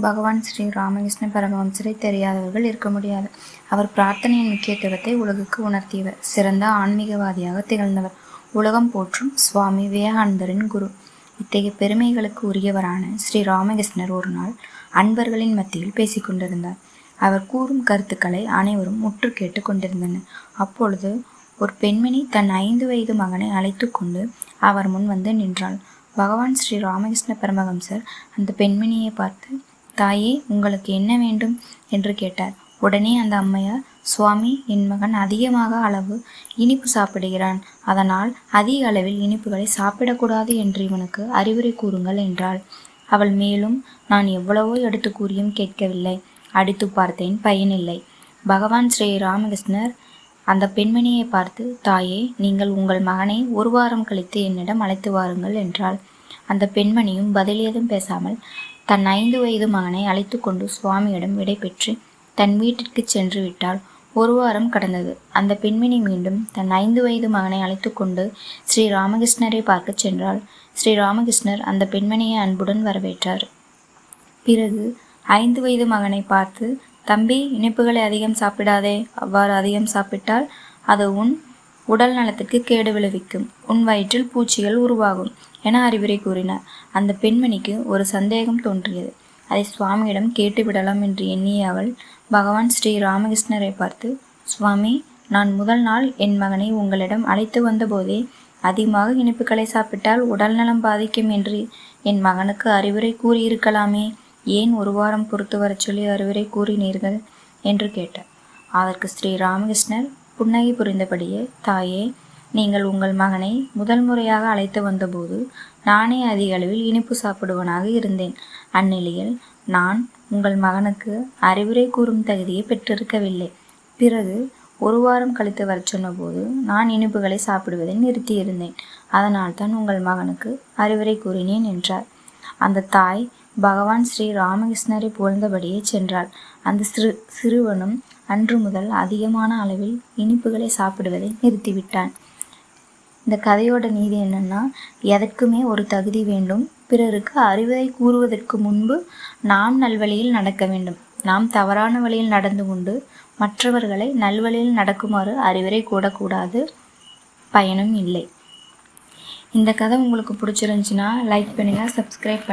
பகவான் ஸ்ரீ ராமகிருஷ்ண பரமஹம்சரை தெரியாதவர்கள் இருக்க முடியாது. அவர் பிரார்த்தனையின் முக்கியத்துவத்தை உலகுக்கு உணர்த்தியவர். சிறந்த ஆன்மீகவாதியாக திகழ்ந்தவர். உலகம் போற்றும் சுவாமி விவேகானந்தரின் குரு. இத்தகைய பெருமைகளுக்கு உரியவரான ஸ்ரீ ராமகிருஷ்ணர் ஒரு நாள் அன்பர்களின் மத்தியில் பேசிக்கொண்டிருந்தார் அவர் கூறும் கருத்துக்களை அனைவரும் முற்று கேட்டு கொண்டிருந்தனர். அப்பொழுது ஒரு பெண்மணி தன் ஐந்து வயது மகனை அழைத்து கொண்டு அவர் முன் வந்து நின்றாள். பகவான் ஸ்ரீ ராமகிருஷ்ண பரமஹம்சர் அந்த பெண்மணியை பார்த்து தாயே உங்களுக்கு என்ன வேண்டும்? என்று கேட்டார். உடனே அந்த அம்மையார் சுவாமி என் மகன் அதிகமாக அளவு இனிப்பு சாப்பிடுகிறான். அதனால் அதிக அளவில் இனிப்புகளை சாப்பிடக்கூடாது என்று இவனுக்கு அறிவுரை கூறுங்கள் என்றாள். அவள் மேலும் நான் எவ்வளவோ எடுத்து கூறியும் கேட்கவில்லை. அடித்து பார்த்தேன் பயனில்லை. பகவான் ஸ்ரீ ராமகிருஷ்ணர் அந்த பெண்மணியை பார்த்து தாயே நீங்கள் உங்கள் மகனை ஒரு வாரம் கழித்து என்னிடம் அழைத்து வாருங்கள் என்றாள். அந்த பெண்மணியும் பதில் ஏதும் பேசாமல் தன் ஐந்து வயது மகனை அழைத்து கொண்டு சுவாமியிடம் விடைபெற்று தன் வீட்டிற்கு சென்று விட்டால் ஒரு வாரம் கடந்தது. அந்த பெண்மணி மீண்டும் தன் ஐந்து வயது மகனை அழைத்து கொண்டு ஸ்ரீ ராமகிருஷ்ணரை பார்க்க சென்றாள். ஸ்ரீ ராமகிருஷ்ணர் அந்த பெண்மணியை அன்புடன் வரவேற்றார். பிறகு ஐந்து வயது மகனை பார்த்து தம்பி இனிப்புகளை அதிகம் சாப்பிடாதே. அவ்வாறு அதிகம் சாப்பிட்டால் அது உன் உடல் நலத்துக்கு கேடு விளைவிக்கும். உன் வயிற்றில் பூச்சிகள் உருவாகும் என அறிவுரை கூறினார். அந்த பெண்மணிக்கு ஒரு சந்தேகம் தோன்றியது. அதை சுவாமியிடம் கேட்டுவிடலாம் என்று எண்ணிய அவள் பகவான் ஸ்ரீ ராமகிருஷ்ணரை பார்த்து சுவாமி நான் முதல் நாள் என் மகனை உங்களிடம் அழைத்து வந்தபோதே அதிகமாக இனிப்புகளை சாப்பிட்டால் உடல் நலம் பாதிக்கும் என்று என் மகனுக்கு அறிவுரை கூறியிருக்கலாமே. ஏன் ஒரு வாரம் பொறுத்து வரச் சொல்லி அறிவுரை கூறினீர்கள்? என்று கேட்டார். அதற்கு ஸ்ரீ ராமகிருஷ்ணர் புன்னகை புரிந்தபடியே தாயே நீங்கள் உங்கள் மகனை முதல் முறையாக அழைத்து வந்தபோது நானே அதிக அளவில் இனிப்பு சாப்பிடுவனாக இருந்தேன். அந்நிலையில் நான் உங்கள் மகனுக்கு அறிவுரை கூறும் தகுதியை பெற்றிருக்கவில்லை. பிறகு ஒரு வாரம் கழித்து வர சொன்னபோது நான் இனிப்புகளை சாப்பிடுவதை நிறுத்தியிருந்தேன். அதனால் தான் உங்கள் மகனுக்கு அறிவுரை கூறினேன் என்றார். அந்த தாய் பகவான் ஸ்ரீ ராமகிருஷ்ணரை புகழ்ந்தபடியே சென்றாள். அந்த சிறு சிறுவனும் அன்று முதல் அதிகமான அளவில் இனிப்புகளை சாப்பிடுவதை நிறுத்திவிட்டான். இந்த கதையோட நீதி என்னன்னா எதற்குமே ஒரு தகுதி வேண்டும். பிறருக்கு அறிவுரை கூறுவதற்கு முன்பு நாம் நல்வழியில் நடக்க வேண்டும். நாம் தவறான வழியில் நடந்து கொண்டு மற்றவர்களை நல்வழியில் நடக்குமாறு அறிவுரை கூடக்கூடாது பயனும் இல்லை. இந்த கதை உங்களுக்கு பிடிச்சிருந்துச்சின்னா லைக் பண்ணுங்கள் சப்ஸ்கிரைப்